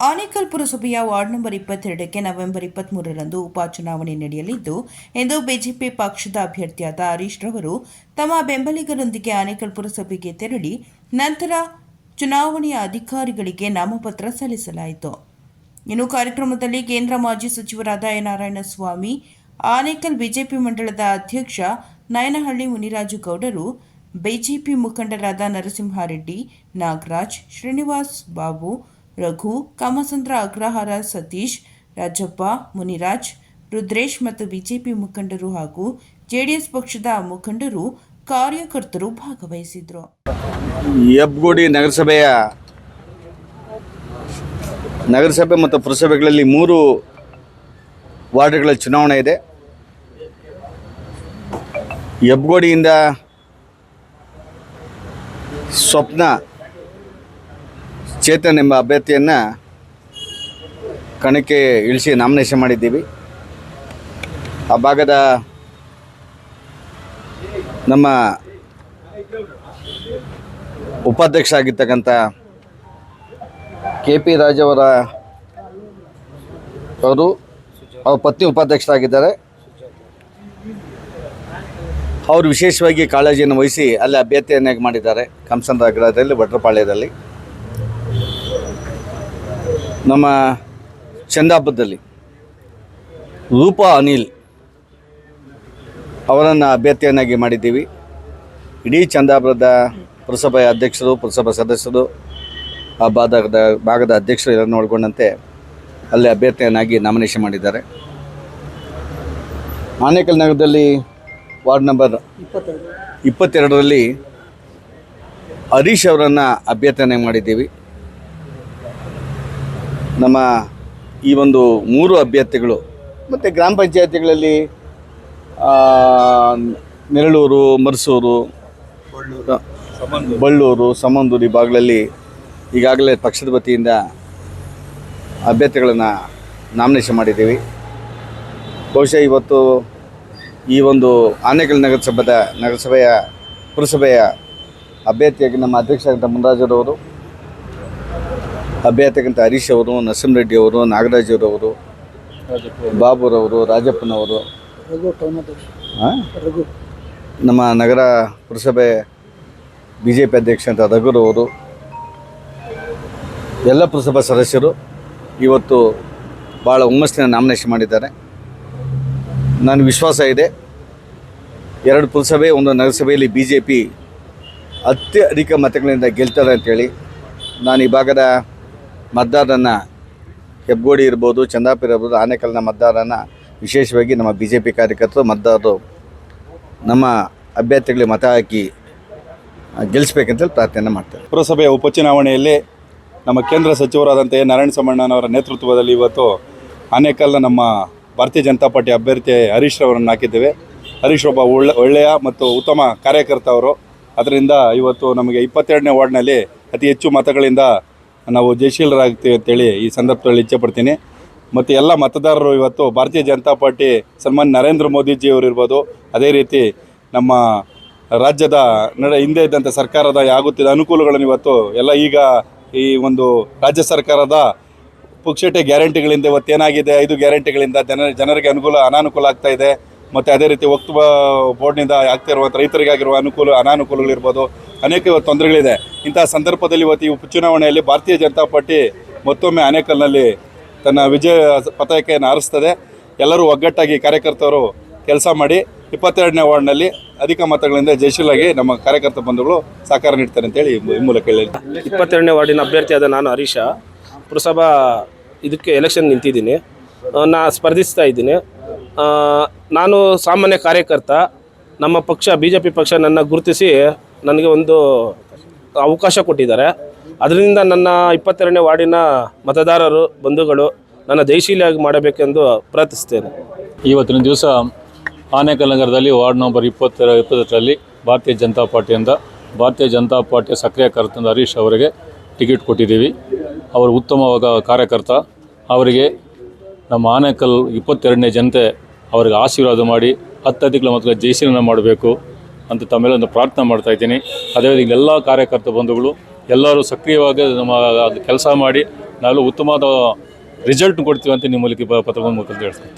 ಆನೇಕಲ್ ಪುರಸಭೆಯ ward number ಇಪ್ಪತ್ತೆರಡಕ್ಕೆ November ಇಪ್ಪತ್ಮೂರರಂದು ಉಪಚುನಾವಣೆ ನಡೆಯಲಿದ್ದು ಎಂದು ಬಿಜೆಪಿ ಪಕ್ಷದ ಅಭ್ಯರ್ಥಿಯಾದ ಹರೀಶ್ ರವರು ತಮ್ಮ ಬೆಂಬಲಿಗರೊಂದಿಗೆ ಆನೇಕಲ್ ಪುರಸಭೆಗೆ ತೆರಳಿ, ನಂತರ ಚುನಾವಣೆಯ ಅಧಿಕಾರಿಗಳಿಗೆ ನಾಮಪತ್ರ ಸಲ್ಲಿಸಲಾಯಿತು. ಇನ್ನು ಕಾರ್ಯಕ್ರಮದಲ್ಲಿ ಕೇಂದ್ರ ಮಾಜಿ ಸಚಿವರಾದ ಎ ನಾರಾಯಣಸ್ವಾಮಿ ಆನೇಕಲ್ ಬಿಜೆಪಿ ಮಂಡಳದ ಅಧ್ಯಕ್ಷ ನಯನಹಳ್ಳಿ ಮುನಿರಾಜು ಗೌಡರು ಬಿಜೆಪಿ ಮುಖಂಡರಾದ ನರಸಿಂಹಾರೆಡ್ಡಿ, ನಾಗರಾಜ್, ಶ್ರೀನಿವಾಸ್ ಬಾಬು ರಘು, ಕಾಮಸಂದ್ರ, ಅಗ್ರಹಾರ, ಸತೀಶ್, ರಾಜಪ್ಪ, ಮುನಿರಾಜ್, ರುದ್ರೇಶ್ ಮತ್ತು ಬಿಜೆಪಿ ಮುಖಂಡರು ಹಾಗೂ ಜೆಡಿಎಸ್ ಪಕ್ಷದ ಮುಖಂಡರು ಕಾರ್ಯಕರ್ತರು ಭಾಗವಹಿಸಿದರು. ಯಬ್ಗೋಡಿ ನಗರಸಭೆಯ ನಗರಸಭೆ ಮತ್ತು ಪುರಸಭೆಗಳಲ್ಲಿ ಮೂರು ವಾರ್ಡ್ಗಳ ಚುನಾವಣೆ ಇದೆ. ಎಬ್ಗೋಡಿಯಿಂದ ಸ್ವಪ್ನ ಚೇತನ್ ಎಂಬ ಅಭ್ಯರ್ಥಿಯನ್ನು ಕಣಕ್ಕೆ ಇಳಿಸಿ ನಾಮಿನೇಷನ್ ಮಾಡಿದ್ದೀವಿ. ಆ ಭಾಗದ ನಮ್ಮ ಉಪಾಧ್ಯಕ್ಷ ಆಗಿರ್ತಕ್ಕಂಥ ಕೆ ಪಿ ರಾಜವರ ಅವರು ಅವ್ರ ಪತ್ನಿ ಉಪಾಧ್ಯಕ್ಷರಾಗಿದ್ದಾರೆ. ಅವರು ವಿಶೇಷವಾಗಿ ಕಾಳಜಿಯನ್ನು ವಹಿಸಿ ಅಲ್ಲಿ ಅಭ್ಯರ್ಥಿಯನ್ನಾಗಿ ಮಾಡಿದ್ದಾರೆ. ಕಂಸನ ಗ್ರಹದಲ್ಲಿ ಭಟ್ರಪಾಳ್ಯದಲ್ಲಿ ನಮ್ಮ ಚಂದಾಪುರದಲ್ಲಿ ರೂಪಾ ಅನಿಲ್ ಅವರನ್ನು ಅಭ್ಯರ್ಥಿಯನ್ನಾಗಿ ಮಾಡಿದ್ದೀವಿ. ಇಡೀ ಚಂದಾಪುರದ ಪುರಸಭೆಯ ಅಧ್ಯಕ್ಷರು, ಪುರಸಭಾ ಸದಸ್ಯರು, ಆ ಭಾಗದ ಭಾಗದ ಅಧ್ಯಕ್ಷರು ಇದನ್ನು ಒಳಗೊಂಡಂತೆ ಅಲ್ಲಿ ಅಭ್ಯರ್ಥಿಯನ್ನಾಗಿ ನಾಮಿನೇಷನ್ ಮಾಡಿದ್ದಾರೆ. ಆನೇಕಲ್ ನಗರದಲ್ಲಿ ವಾರ್ಡ್ ನಂಬರ್ ಇಪ್ಪತ್ತೆರಡರಲ್ಲಿ ಹರೀಶ್ ಅವರನ್ನು ಅಭ್ಯರ್ಥಿಯನ್ನಾಗಿ ಮಾಡಿದ್ದೀವಿ. ನಮ್ಮ ಈ ಒಂದು ಮೂರು ಅಭ್ಯರ್ಥಿಗಳು ಮತ್ತು ಗ್ರಾಮ ಪಂಚಾಯತಿಗಳಲ್ಲಿ ನೆರಳೂರು, ಮರ್ಸೂರು, ಬಳ್ಳೂರು, ಸಮಂದೂರು ಈ ಭಾಗಗಳಲ್ಲಿ ಈಗಾಗಲೇ ಪಕ್ಷದ ವತಿಯಿಂದ ಅಭ್ಯರ್ಥಿಗಳನ್ನು ನಾಮಿನೇಷನ್ ಮಾಡಿದ್ದೀವಿ. ಬಹುಶಃ ಇವತ್ತು ಈ ಒಂದು ಆನೇಕಲ್ ನಗರಸಭೆದ, ನಗರಸಭೆಯ, ಪುರಸಭೆಯ ಅಭ್ಯರ್ಥಿಯಾಗಿ ನಮ್ಮ ಅಧ್ಯಕ್ಷರಾದಂಥ ಮುನ್ರಾಜರವರು ಅಭ್ಯರ್ಥಿಗಂತ ಹರೀಶ್ ಅವರು ನರಸಿಂಹರೆಡ್ಡಿ ಅವರು ನಾಗರಾಜ್ ಅವರವರು ಬಾಬುರವರು ರಾಜಪ್ಪನವರು. ನಮ್ಮ ನಗರ ಪುರಸಭೆ ಬಿ ಜೆ ಪಿ ಅಧ್ಯಕ್ಷ ಅಂತ ರಘುರವರು ಎಲ್ಲ ಪುರಸಭಾ ಸದಸ್ಯರು ಇವತ್ತು ಭಾಳ ಹುಮ್ಮಸ್ಸಿನ ನಾಮಿನೇಷನ್ ಮಾಡಿದ್ದಾರೆ. ನನ್ನ ವಿಶ್ವಾಸ ಇದೆ ಎರಡು ಪುರಸಭೆ ಒಂದು ನಗರಸಭೆಯಲ್ಲಿ ಬಿ ಜೆ ಪಿ ಅತ್ಯಧಿಕ ಮತಗಳಿಂದ ಗೆಲ್ತಾರೆ ಅಂತೇಳಿ ನಾನು ಈ ಭಾಗದ ಮತದಾರರನ್ನು ಹೆಬ್ಗೋಡಿ ಇರ್ಬೋದು, ಚಂದಾಪುರ ಇರ್ಬೋದು, ಆನೇಕಲ್ನ ಮತದಾರನ ವಿಶೇಷವಾಗಿ ನಮ್ಮ ಬಿ ಜೆ ಪಿ ಕಾರ್ಯಕರ್ತರು, ಮತದಾರರು ನಮ್ಮ ಅಭ್ಯರ್ಥಿಗಳಿಗೆ ಮತ ಹಾಕಿ ಗೆಲ್ಲಿಸ್ಬೇಕಂತೇಳಿ ಪ್ರಾರ್ಥನೆ ಮಾಡ್ತಾರೆ. ಪುರಸಭೆಯ ಉಪಚುನಾವಣೆಯಲ್ಲಿ ನಮ್ಮ ಕೇಂದ್ರ ಸಚಿವರಾದಂಥ ನಾರಾಯಣ ಸಮಣ್ಣನವರ ನೇತೃತ್ವದಲ್ಲಿ ಇವತ್ತು ಆನೇಕಲ್ನ ನಮ್ಮ ಭಾರತೀಯ ಜನತಾ ಪಾರ್ಟಿ ಅಭ್ಯರ್ಥಿ ಹರೀಶ್ ರವರನ್ನು ಹಾಕಿದ್ದೇವೆ. ಹರೀಶ್ ಒಬ್ಬ ಒಳ್ಳೆ, ಒಳ್ಳೆಯ ಮತ್ತು ಉತ್ತಮ ಕಾರ್ಯಕರ್ತ ಅವರು. ಅದರಿಂದ ಇವತ್ತು ನಮಗೆ ಇಪ್ಪತ್ತೆರಡನೇ ವಾರ್ಡ್ನಲ್ಲಿ ಅತಿ ಹೆಚ್ಚು ಮತಗಳಿಂದ ನಾವು ಜಯಶೀಲರಾಗ್ತೀವಿ ಅಂತೇಳಿ ಈ ಸಂದರ್ಭದಲ್ಲಿ ಇಚ್ಛೆ ಪಡ್ತೀನಿ ಮತ್ತು ಎಲ್ಲ ಮತದಾರರು ಇವತ್ತು ಭಾರತೀಯ ಜನತಾ ಪಾರ್ಟಿ ಸನ್ಮಾನ್ಯ ನರೇಂದ್ರ ಮೋದಿಜಿಯವರು ಇರ್ಬೋದು, ಅದೇ ರೀತಿ ನಮ್ಮ ರಾಜ್ಯದ ನಡೆ ಹಿಂದೆ ಇದ್ದಂಥ ಸರ್ಕಾರದ ಆಗುತ್ತಿದ್ದ ಅನುಕೂಲಗಳನ್ನು ಇವತ್ತು ಎಲ್ಲ ಈಗ ಈ ಒಂದು ರಾಜ್ಯ ಸರ್ಕಾರದ ಪುಕ್ಷಟೆ ಗ್ಯಾರಂಟಿಗಳಿಂದ ಇವತ್ತು ಏನಾಗಿದೆ ಐದು ಗ್ಯಾರಂಟಿಗಳಿಂದ ಜನ ಜನರಿಗೆ ಅನುಕೂಲ ಅನಾನುಕೂಲ ಆಗ್ತಾ ಇದೆ. ಮತ್ತು ಅದೇ ರೀತಿ ಒಕ್ತುಬ ಬೋರ್ಡ್ನಿಂದ ಆಗ್ತಿರುವಂಥ ರೈತರಿಗಾಗಿರುವ ಅನುಕೂಲ, ಅನಾನುಕೂಲಗಳಿರ್ಬೋದು, ಅನೇಕ ತೊಂದರೆಗಳಿದೆ. ಇಂತಹ ಸಂದರ್ಭದಲ್ಲಿ ಇವತ್ತು ಈ ಉಪಚುನಾವಣೆಯಲ್ಲಿ ಭಾರತೀಯ ಜನತಾ ಪಾರ್ಟಿ ಮತ್ತೊಮ್ಮೆ ಆನೇಕಲ್ನಲ್ಲಿ ತನ್ನ ವಿಜಯ ಪತಾಕೆಯನ್ನು ಹಾರಿಸ್ತದೆ. ಎಲ್ಲರೂ ಒಗ್ಗಟ್ಟಾಗಿ ಕಾರ್ಯಕರ್ತರು ಕೆಲಸ ಮಾಡಿ ಇಪ್ಪತ್ತೆರಡನೇ ವಾರ್ಡ್ನಲ್ಲಿ ಅಧಿಕ ಮತಗಳಿಂದ ಜಯಶೀಲಾಗಿ ನಮ್ಮ ಕಾರ್ಯಕರ್ತ ಬಂಧುಗಳು ಸಹಕಾರ ನೀಡ್ತಾರೆ ಅಂತೇಳಿ ಈ ಮೂಲಕ ಹೇಳಿ ಇಪ್ಪತ್ತೆರಡನೇ ವಾರ್ಡಿನ ಅಭ್ಯರ್ಥಿಯಾದ ನಾನು ಹರೀಶ. ಪುರಸಭಾ ಇದಕ್ಕೆ ಎಲೆಕ್ಷನ್ ನಿಂತಿದ್ದೀನಿ. ನಾನು ಸ್ಪರ್ಧಿಸ್ತಾ ಇದ್ದೀನಿ. ನಾನು ಸಾಮಾನ್ಯ ಕಾರ್ಯಕರ್ತ. ನಮ್ಮ ಪಕ್ಷ ಬಿ ಜೆ ಪಿ ಪಕ್ಷ ನನ್ನ ಗುರುತಿಸಿ ನನಗೆ ಒಂದು ಅವಕಾಶ ಕೊಟ್ಟಿದ್ದಾರೆ. ಅದರಿಂದ ನನ್ನ ಇಪ್ಪತ್ತೆರಡನೇ ವಾರ್ಡಿನ ಮತದಾರರು, ಬಂಧುಗಳು ನನ್ನ ಜಯಶೀಲಿಯಾಗಿ ಮಾಡಬೇಕೆಂದು ಪ್ರಾರ್ಥಿಸ್ತೇನೆ ಇವತ್ತಿನ ದಿವಸ ಆನೇಕಲ್ ನಗರದಲ್ಲಿ ವಾರ್ಡ್ ನಂಬರ್ ಇಪ್ಪತ್ತರ ಇಪ್ಪತ್ತೆರಡರಲ್ಲಿ ಭಾರತೀಯ ಜನತಾ ಪಾರ್ಟಿಯಿಂದ ಭಾರತೀಯ ಜನತಾ ಪಾರ್ಟಿಯ ಸಕ್ರಿಯ ಕಾರ್ಯಕರ್ತ ಹರೀಶ್ ಅವರಿಗೆ ಟಿಕೆಟ್ ಕೊಟ್ಟಿದ್ದೀವಿ. ಅವರು ಉತ್ತಮವಾದ ಕಾರ್ಯಕರ್ತ. ಅವರಿಗೆ ನಮ್ಮ ಆನೇಕಲ್ ಇಪ್ಪತ್ತೆರಡನೇ ಜನತೆ ಅವರಿಗೆ ಆಶೀರ್ವಾದ ಮಾಡಿ ಅತ್ಯಧಿಕ ಮೊದಲು ಜಯಶೀಲನ ಮಾಡಬೇಕು ಅಂತ ತಮ್ಮೆಲ್ಲ ಒಂದು ಪ್ರಾರ್ಥನೆ ಮಾಡ್ತಾ ಇದ್ದೀನಿ. ಅದೇ ರೀತಿ ಎಲ್ಲ ಕಾರ್ಯಕರ್ತ ಬಂಧುಗಳು ಎಲ್ಲರೂ ಸಕ್ರಿಯವಾಗಿ ನಮ್ಮ ಕೆಲಸ ಮಾಡಿ ನಾವೆಲ್ಲ ಉತ್ತಮವಾದ ರಿಸಲ್ಟ್ ಕೊಡ್ತೀವಿ ಅಂತ ನಿಮ್ಮ ಮೂಲಕ ಪತ್ರವನ್ನು ಮೂಲಕ ತಿಳಿಸ್ತೀನಿ